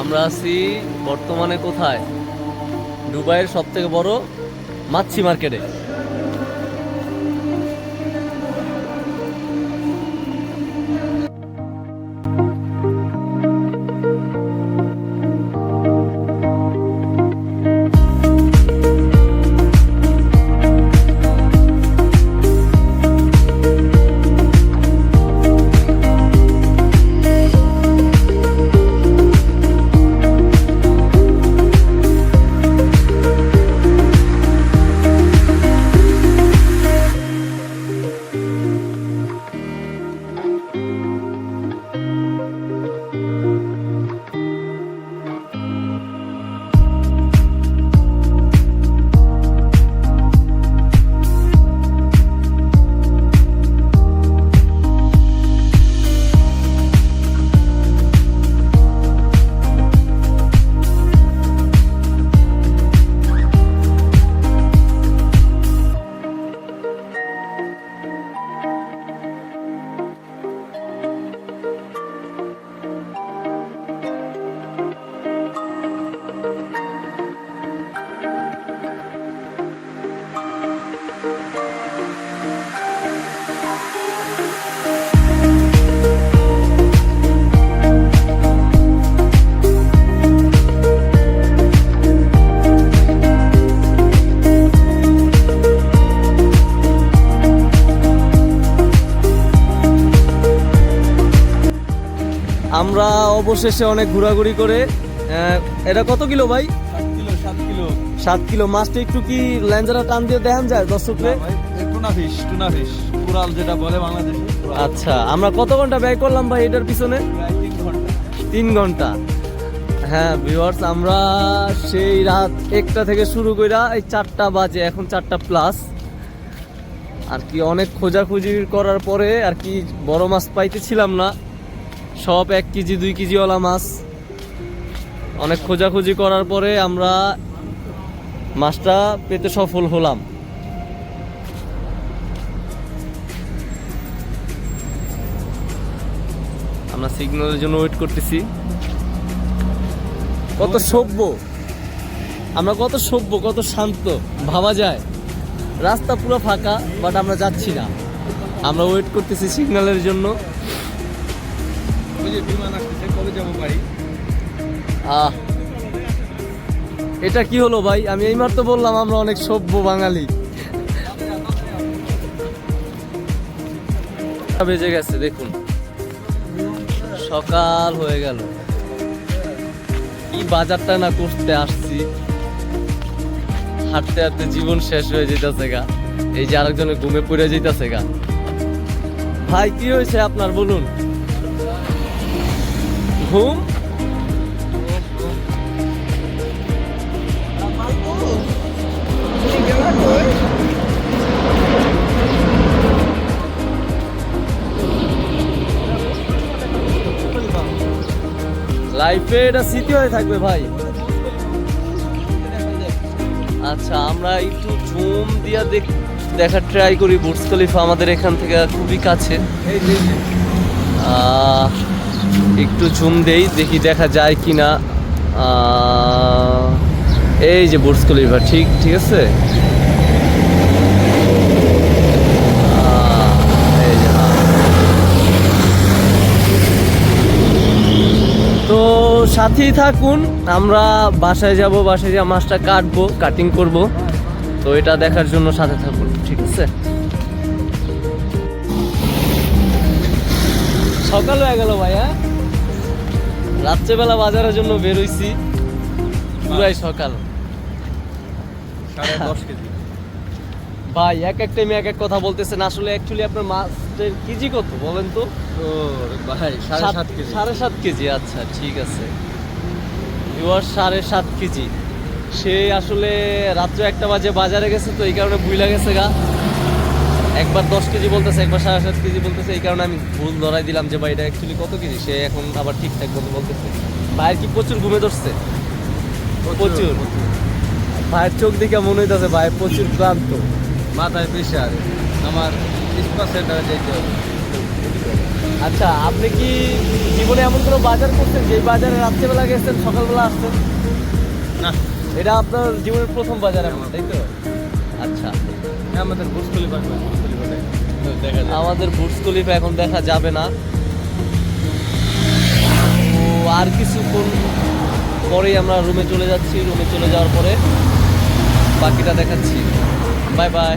আমরা আছি বর্তমানে কোথায়? দুবাইয়ের সব থেকে বড় মাচ্ছি মার্কেটে। আমরা অবশেষে অনেক ঘোরাঘুরি করে এটা কত কিলো ভাই? সাত কিলো মাছটা একটু কি ল্যাঞ্জারা টান দিয়ে দেখান যায় দর্শকরে? টুনা ফিশ টুনা ফিশ কুরাল যেটা বলে বাংলাদেশে আচ্ছা আমরা কত ঘণ্টা ব্যয় করলাম ভাই এটার পিছনে? তিন ঘণ্টা। তিন ঘণ্টা। হ্যাঁ ভিউয়ার্স আমরা সেই রাত একটা থেকে শুরু কইরা এই চারটা বাজে এখন চারটা প্লাস আর কি অনেক খোঁজাখুঁজি করার পরে আর কি বড় মাছ পাইতেছিলাম না। সব এক কেজি, দুই কেজিওয়ালা মাছ। অনেক খোঁজাখুঁজি করার পরে আমরা মাছটা পেতে সফল হলাম। আমরা সিগন্যালের জন্য ওয়েট করতেছি। কত সভ্য। আমরা কত সভ্য, কত শান্ত, ভাবা যায়। রাস্তা পুরো ফাঁকা, বাট আমরা যাচ্ছি না। আমরা ওয়েট করতেছি সিগন্যালের জন্য। ওই যে বিমান আসতেছে কবে যাব বাড়ি আহ এটা কি হলো ভাই? আমি এইমাত্র বললাম আমরা অনেক সভ্য বাঙালি। বেজে গেছে দেখুন। সকাল হয়ে গেল। কি বাজারটা না করতে আসছি। হাঁটতে হাঁটতে জীবন শেষ হয়ে যেতেছে গা। এই যে আরেকজনের ঘুমে পড়ে যেতেছে গা। ভাই কি হয়েছে আপনার? বলুন। ঘুম লাইফে এটা স্মৃতি হয়ে থাকবে ভাই। আচ্ছা আমরা একটু জুম দিয়া দেখ দেখার ট্রাই করি। বুর্জ খলিফা আমাদের এখান থেকে খুবই কাছে। একটু ঝুম দেই, দেখি দেখা যায় কি না এই যে বুর্জ খলিফা ঠিক ঠিক আছে? হ্যাঁ। তো সাথেই থাকুন, আমরা বাসায় যাব, বাসায় যা মাছটা কাটবো কাটিং করব। তো এটা দেখার জন্য সাথে থাকুন, ঠিক আছে? সকাল হয়ে গেল ভাইয়া। রাত্রেবেলা বাজারের জন্য বেরোইছি পুরাই সকাল। ভাই এক এক টাইমে এক এক কথা বলতেছেন। আসলে অ্যাকচুয়ালি আপনার মাছের কেজি কত বলেন তো? ভাই সাড়ে সাত- কেজি। সাড়ে সাত কেজি আচ্ছা ঠিক আছে। ইউর সাড়ে সাত কেজি। সে আসলে রাত্রে একটা বাজে বাজারে গেছে তো এই কারণে বুইলা গেছে গা। একবার দশ কেজি বলতেছে একবার সাড়ে সাত কেজি বলতেছে এই কারণে আমি ভুল ধরাই দিলাম যে ভাই এটা অ্যাকচুয়ালি কত কেজি? সে এখন আবার ঠিকঠাক মতো বলতেছে। ভাইয়ের কি প্রচুর ঘুমে ধরছে? প্রচুর ভাইয়ের চোখ দিকে মনে হইতেছে ভাই প্রচুর ক্লান্ত। মাথায় প্রেশার আমার স্পা সেন্টারে যেতে হবে। আচ্ছা আপনি কি জীবনে এমন কোনো বাজার করছেন যে বাজারে রাত্রেবেলা গেছেন সকালবেলা আসছেন? না। এটা আপনার জীবনের প্রথম বাজার এমন তাই তো? আচ্ছা। আমাদের পারবে দেখা আমাদের খলিফা এখন দেখা যাবে না। তো আর কিছুক্ষণ পরেই আমরা রুমে চলে যাচ্ছি। রুমে চলে যাওয়ার পরে বাকিটা দেখাচ্ছি। Bye bye